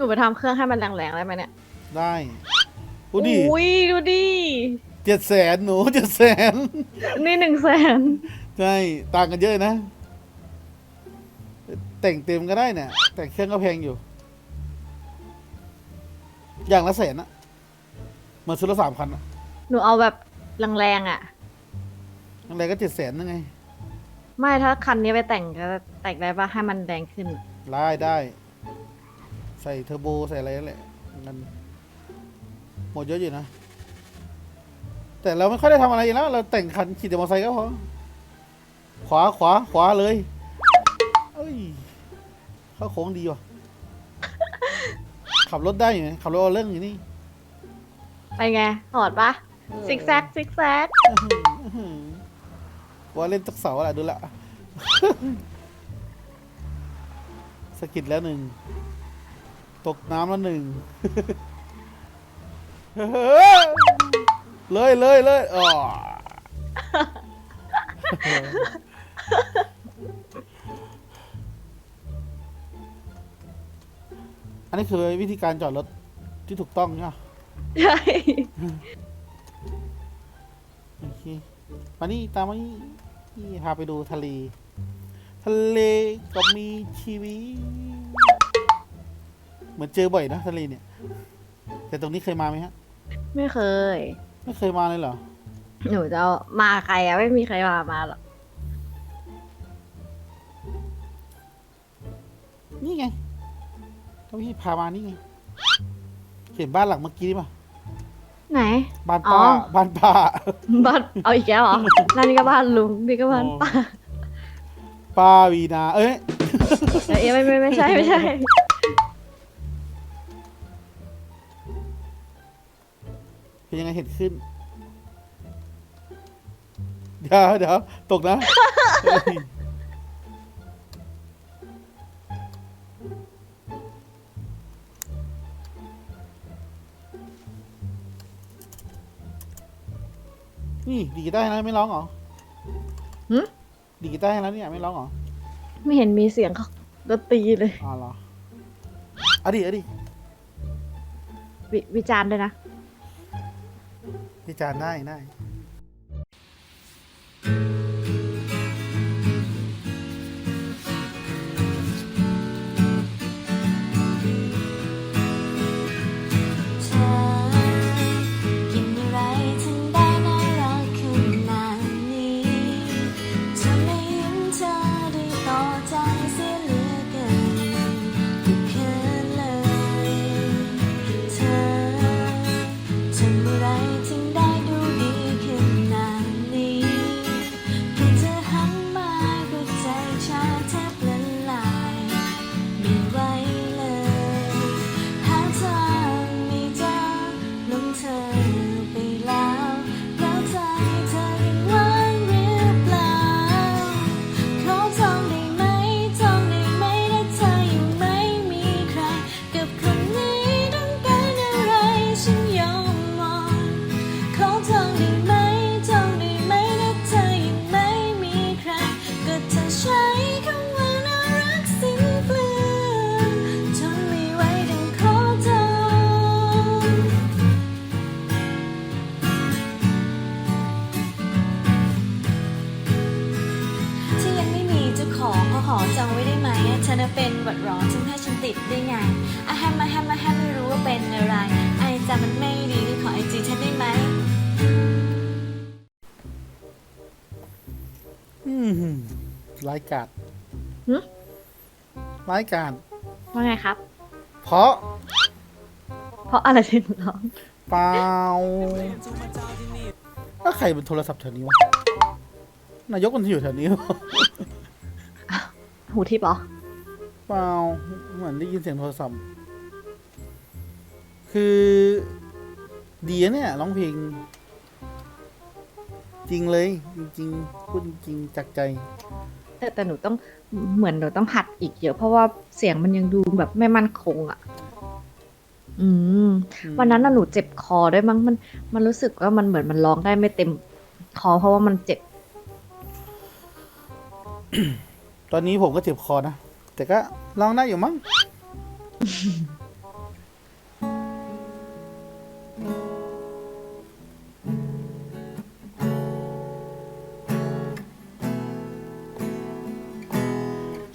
นูไปทำเครื่องให้มันแรงๆได้ไหมเนี่ยได้ดูดิอุ้ยดูดิเจ็ดแสนหนูเจ็ดแสนนี่หนึ่งแสนใช่ต่างกันเยอะนะ แต่งเต็มก็ได้เนี่ยแต่งเครื่องก็แพงอยู่ อย่างละแสนอะเหมือนชุดละสามพันอะหนูเอาแบบแรงๆอะอะไรก็เจ็ดแสนนั่นไง ไม่ถ้าคันนี้ไปแต่งก็แต่งได้ปะให้มันแรงขึ้น ได้ได้ ใส่เทอร์โบใส่อะไรนั่นแหละมันหมดเยอะอยู่นะ แต่เราไม่ค่อยได้ทำอะไรอยู่แล้ว เราแต่งคันขี่แต่มอเตอร์ไซค์ก็พอขวาขวาขวาเลยเอ้ยเข้าโค้งดีว่ะ ขับรถได้อยู่ไหมขับรถเอาเรื่องอยู่นี่ไปไงหอดปะซิกแซกซิกแซกอื้อหืออื้อหือว่าเล่นตักเสาแหละดูละสะกิดแล้วหนึ่ง ตกน้ำแล้วหนึ่ง เลยเลยเลยอ๋ออันนี้คือวิธีการจอดรถที่ถูกต้องใช่ไหมใช่โอเคมานี่ตามมานี่นี่พาไปดูทะเล ทะเลก็มีชีวิตเห มือนเจอบ่อยนะทะเลเนี่ย แต่ตรงนี้เคยมาไหมฮะ ไม่เคย ไม่เคยมาเลยเหรอ หนูจะเอามาใครอะไม่มีใครมามาหรอกนี่ไงก็พี่พามานี่ไงเห็นบ้านหลังเมื่อกี้ป่ะไหน บ้านอ๋ป้าอบ้านป้า บ้านเอาอีกแล้วเหรอนั่นนี่ก็บ้านลุงนี่ก็บ้านอ๋อป้าป้าวีนา เอ้ย เอ้ยไม่ไม่ไม่ใช่ไม่ใช่ เป็นยังไงเห็นขึ้น เดี๋ยวเดี๋ยวตกนะเฮ้ยนี่ดีดกีตาร์ให้แล้วไม่ร้องเหรอหึ ดีดกีตาร์ให้แล้วเนี่ยไม่ร้องเหรอ ไม่เห็นมีเสียงเขาดนตรีเลย อ๋อเหรอเอาดิเอาดิววิจารณ์ด้วยนะ ที่จานได้ได้ รายการหึรายการว่าไงครับ เพราะเพราะอะไรถึงร้องเปล่าแล้วใครเป็นโทรศัพท์แถวนี้วะนายกมันอยู่แถวนี้วะหูทิพย์เหรอ เปล่าเหมือนได้ยินเสียงโทรศัพท์ คือดีนะเนี่ยร้องเพลง จริงเลย จริงๆพูดจริงๆจากใจ แต่แต่หนูต้องเหมือนหนูต้องหัดอีกเยอะเพราะว่าเสียงมันยังดูแบบไม่มั่นคงอะอืมอืม วันนั้นน่ะหนูเจ็บคอด้วยมั้งมัน มันรู้สึกว่ามันเหมือนมันร้องได้ไม่เต็มคอเพราะว่ามันเจ็บ ตอนนี้ผมก็เจ็บคอนะ แต่ก็ร้องได้อยู่มั้ง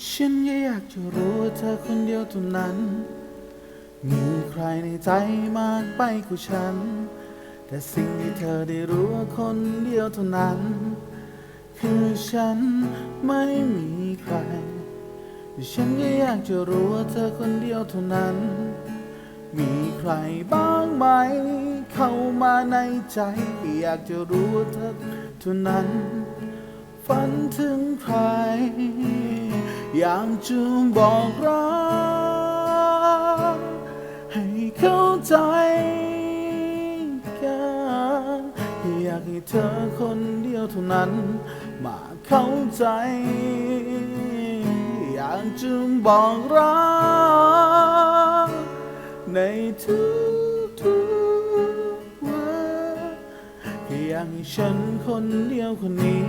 ฉันอยากจะรู้ว่าเธอคนเดียวเท่านั้น มีใครในใจมากไปกว่าฉัน แต่สิ่งที่เธอได้รู้ว่าคนเดียวเท่านั้น คือฉันไม่มีใคร ฉันก็อยากจะรู้ว่าเธอคนเดียวเท่านั้น มีใครบ้างไหม เข้ามาในใจ อยากจะรู้ว่าเธอเท่านั้น ฝันถึงใคร อยากจะบอกรักให้เข้าใจกันอยากให้เธอคนเดียวเท่านั้น มาเข้าใจ อยากจะบอกรักในทุกทุกๆวันอยากให้ฉันคนเดียวคนนี้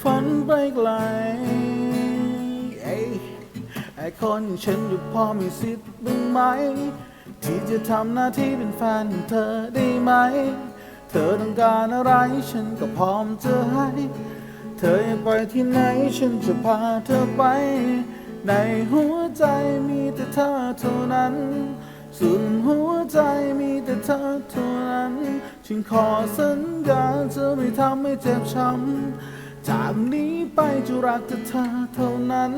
ฝันไปไกล ไอ้คนอย่างฉันอยู่พอมีสิทธิ์บ้างไหม ที่จะทำหน้าที่เป็นแฟนเธอได้ไหม เธอต้องการอะไรฉันก็พร้อมจะให้ เธออยากไปที่ไหนฉันจะพาเธอไป ในหัวใจมีแต่เธอเท่านั้นส่วนหัวใจมีแต่เธอเท่านั้น ฉันขอสัญญาจะไม่ทำให้เจ็บช้ำจากนี้ไปจะรักแต่เธอเท่านั้น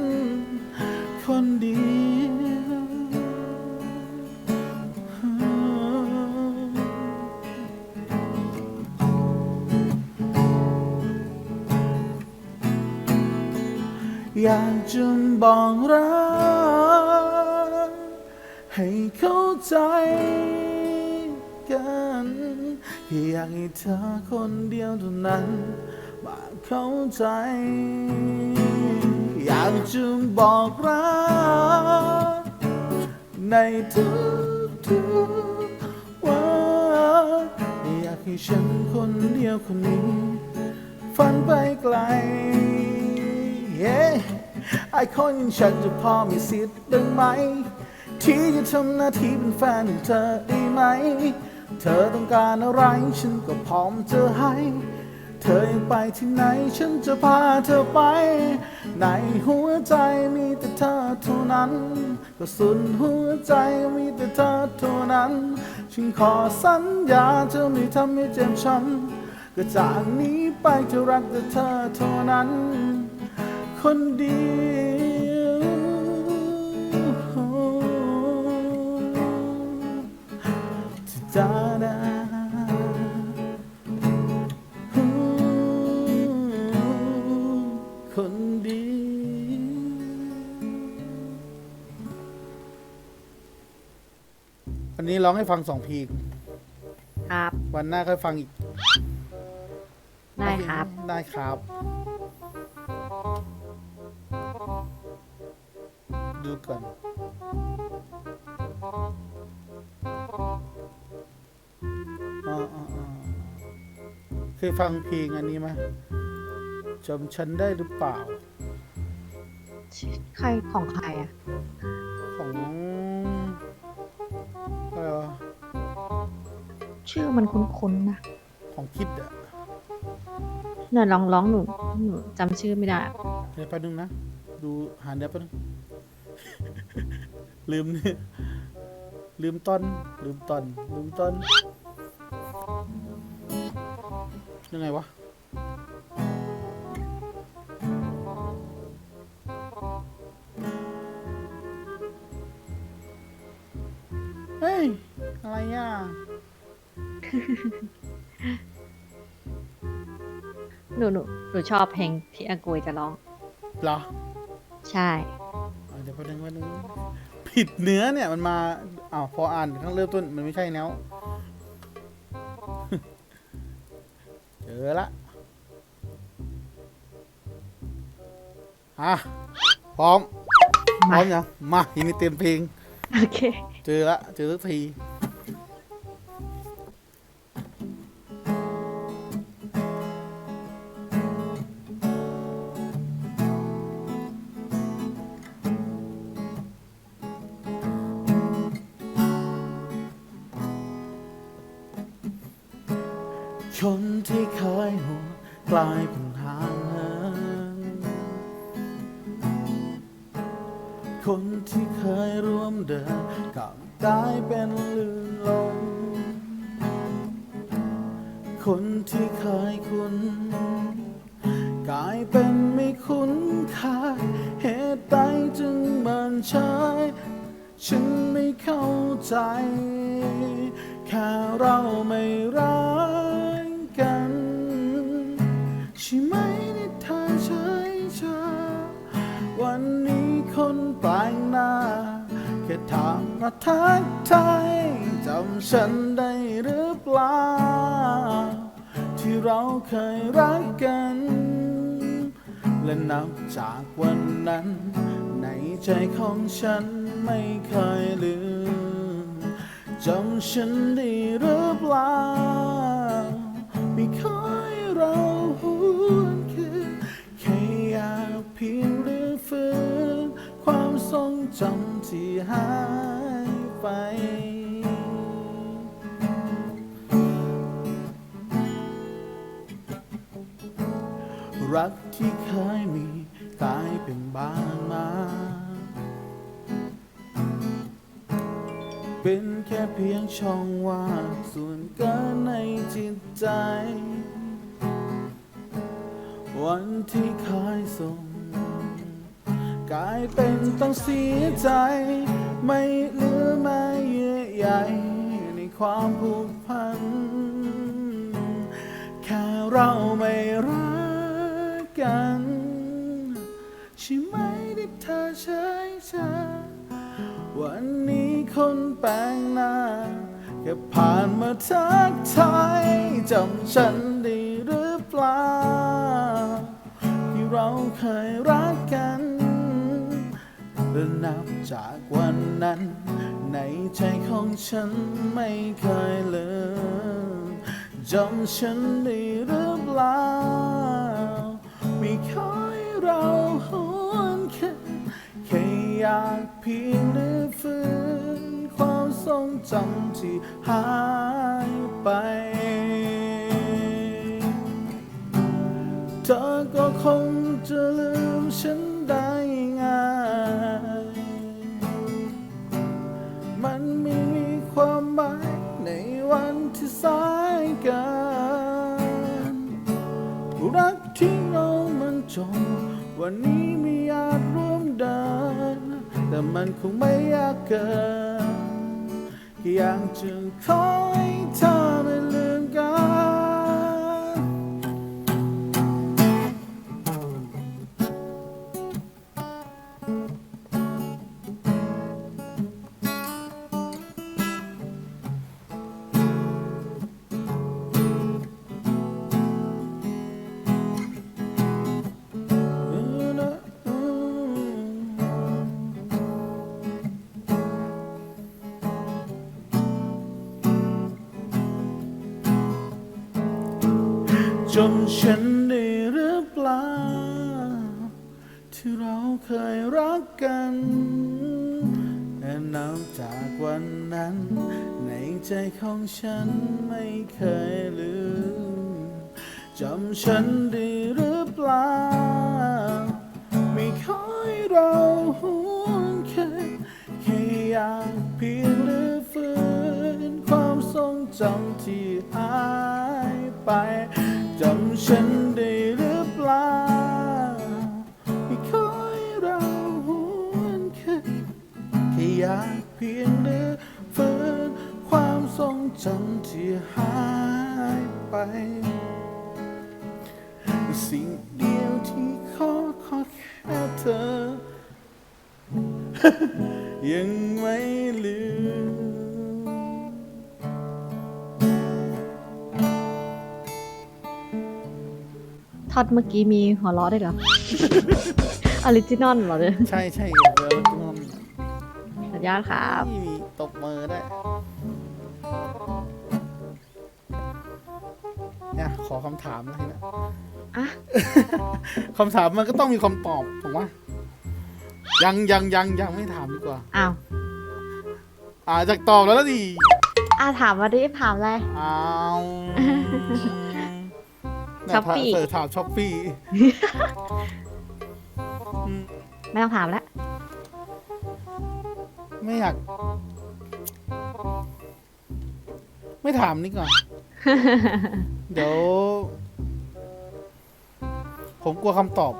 คนเดียวอยากจะบอกรักให้เข้าใจกันอยากให้เธอคนเดียวเท่านั้นมาเข้าใจ อยากจะบอกรักในทุกทุกๆวันอยากให้ฉันคนเดียวคนนี้ ฝันไปไกล yeah ไอคนอย่างฉันจะพอมีสิทธิ์ได้ไหม ที่จะทำหน้าที่เป็นแฟนของเธอได้ไหม เธอต้องการอะไรฉันก็พร้อมจะให้ เธออยากไปที่ไหนฉันจะพาเธอไป ในหัวใจมีแต่เธอเท่านั้น ก็สุดหัวใจมีแต่เธอเท่านั้น ฉันขอสัญญาจะไม่ทำให้เจ็บช้ำก็จากนี้ไปจะรักแต่เธอเท่านั้น คนเดียวที่จะ ร้องให้ฟังสองเพลงครับ วันหน้าค่อยฟังอีกได้ครับ ได้ครับดูก่อนอ๋ออ๋ออ๋อเคยฟังเพลงอันนี้ไหมจำฉันได้หรือเปล่า ใครของใครอะ ของ ชื่อมันคุ้นๆนะของคิดอะเนี่ยลองร้องหนูหนูจำชื่อไม่ได้อะเดี๋ยวแป๊บนึงนะ ดูหาเดี๋ยวแป๊บนึง ลืมเนี่ยลืมต้นลืมต้นลืมต้นยังไงวะ เฮ้ย อะไรอะ หนูหนูหนูชอบเพลงที่อากุยจะร้อง เหรอใช่อะเดี๋ยวแป๊บนึงแป๊บนึงผิดเนื้อเนี่ยมันมาอ้าวพออ่านข้างเริ่มต้นมันไม่ใช่แล้ว เจอละอะพร้อมพร้อมยังมาทีนี้เต็มเพลง โอเค เจอละเจอสักที คนที่เคยคุ้นกลายเป็นไม่คุ้นเคยเหตุใดจึงมันใช้ฉันไม่เข้าใจ แค่เราไม่รัก มาทักทายจำฉันได้หรือเปล่า ที่เราเคยรักกัน และนับจากวันนั้น ในใจของฉันไม่เคยลืมจำฉันได้หรือเปล่า ไม่เคยเราหวนคืนแค่อยากเพียงหรือฟื้นความทรงจำที่หาย ไปรักที่เคยมีกลายเป็นบ้านมา เป็นแค่เพียงช่องว่างส่วนเกินในจิตใจ วันที่เคยส่งกลายเป็นต้องเสียใจ ไม่เหลือแม้เยื่อใยในความผูกพัน แค่เราไม่รักกัน ใช่ไหมที่เธอใช้เธอวันนี้คนแปลงหน้าแค่ผ่านมาทักทายจำฉันได้หรือเปล่า ที่เราเคยรัก และนับจากวันนั้น ในใจของฉันไม่เคยลืมจำฉันได้หรือเปล่าไม่เคยเราหวนคืนแค่อยากเพียงหรือฟื้นความทรงจำที่หายไป เธอก็คงจะลืมฉันได้ง่าย มันไม่มีความหมายในวันที่สายกันรักที่เรามันจบวันนี้ไม่อาจร่วมเดิน แต่มันคงไม่ยากเกินแค่อยากจะขอให้เธอ จนฉัน ใจของฉันไม่เคยลืมจำฉันได้หรือเปล่า ไม่เคยเราห่วนคืนแค่อยากเพียงหรือฟื้นความทรงจำที่หายไปจำฉันได้หรือเปล่าไม่เคยเราห่วนคืนแค่อยากเพียง จำที่หายไป สิ่งเดียวที่ขอขอแค่เธอ ยังไม่ลืมทอดเมื่อกี้มีหัวเราะได้วยเหรอ ออริจินอลเหรอเนี่ยใช่ใช่เวลาตุ้มสัญญาณครับนี่มีตบมือได้วย ขอคำถามนะทีนะอะ คำถามมันก็ต้องมีคำตอบถูกไหมยังยังยังยังไม่ถามดีกว่า อ้าวอ่าจากตอบแล้วละดิอะถามมาดิถามอะไร อ้าว Shopee เออถามช้อปปี้ ไม่ต้องถามแล้ว ไม่อยาก ไม่ถามนี่ก่อน เดี๋ยว ผมกลัวคำตอบ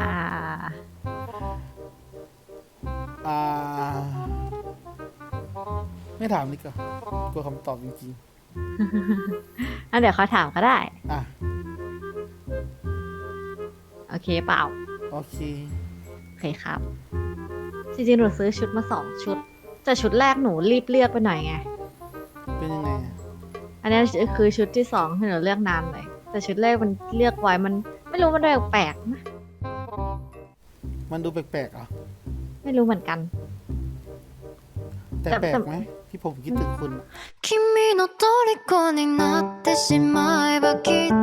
อ่า อ่า ไม่ถามนี่ก่อนกลัวคำตอบจริงอันเดี๋ยวเขาถามก็ได้ ๆ อะ โอเคเปล่า โอเค โอเคครับ จริงๆ หนูซื้อชุดมาสองชุด แต่ชุดแรกหนูรีบเลือกไปหน่อยไง อันนี้คือชุดที่สองที่หนูเลือกนานเลย แต่ชุดแรกมันเลือกไว้มัน ไม่รู้มันดูแปลกๆนะ มันดูแปลกๆเหรอ่ะ ไม่รู้เหมือนกัน แต่ แต่ แปลก แต่ ไหมที่ผมคิดถึงคุณอะ 君の虜になってしまえばきっと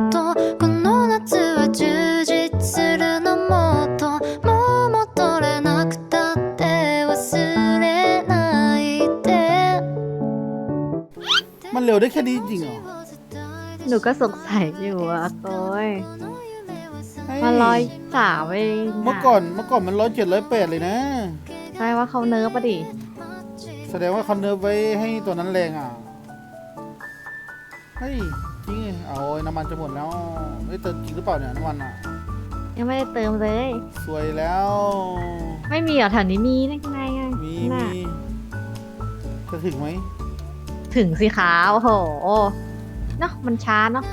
ร็วได้แค่นี้จริงเหรอหนูก็สงสัยอยู่อะโอ้ยเฮ้ยมาร้อยสามเองะเมื่อก่อนเมื่อก่อนมันร้อยเจ็ดร้อยแปดเลยนะ ใช่ว่าเขาเนิร์ฟปะดิ แสดงว่าเขาเนิร์ฟไว้ให้ตัวนั้นแรงอะ เฮ้ย จริงเหรอเอาโอ้ยน้ำมันจะหมดแล้วไม่เติมจริงหรือเปล่าเนี่ยน้ำมันอะยังไม่ได้เติมเลย สวยแล้ว ไม่มีเหรอแถวนี้มีนั่นไงอะมี น่ะมี จะถึงไหม ถึงสิคะโอ้โหเนาะมันช้าเนาะ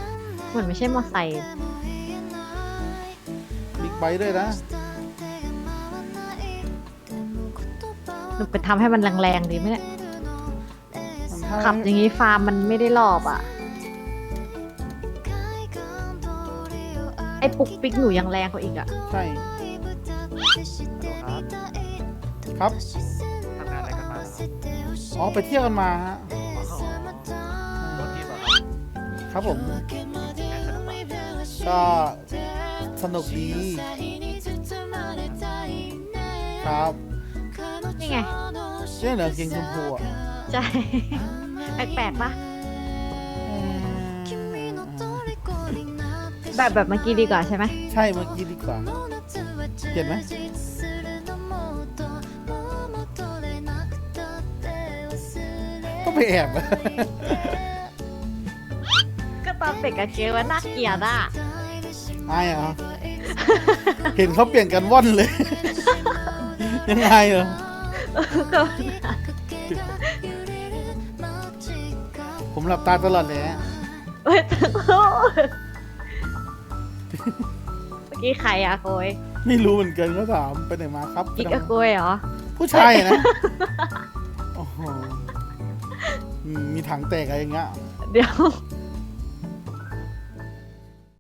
เหมือนไม่ใช่มอไซค์บิ๊กไบค์ด้วยนะ หนูไปทำให้มันแรงๆดีไหมเนี่ยมันถ้าขับอย่างนี้ฟาร์มมันไม่ได้รอบอะ ไอ้ปุกปิกหนูยังแรงกว่าอีกอะ ใช่ครับครับทำงานอะไรกันมาครับ อ๋อ ไปเที่ยวกันมาฮะ ครับผมงานสนุกปะก็สนุกดี ครับนี่ไงเรื่องเหลือเกงชมพูอะใช่แปลกๆปะอืมแบบแบบเมื่อกี้ดีกว่าใช่ไหมใช่เมื่อกี้ดีกว่าเห็นไหมต้องไปแอบก็ ตอนเด็กอะเกลว่าน่าเกลียดอะอายเหรอ เห็นเขาเปลี่ยนกันว่อนเลย ยังไงเหรอ ก็ผมหลับตาตลอดเลยฮะเฮ้ยเมื่อกี้ใครอะโกยไม่รู้เหมือนกันก็ถามไปไหนมาครับอีกไปอะทำโกยเหรอ ผู้ชายนะ โอ้โหอืมมีถังแตกอะไรอย่างเงี้ย เดี๋ยว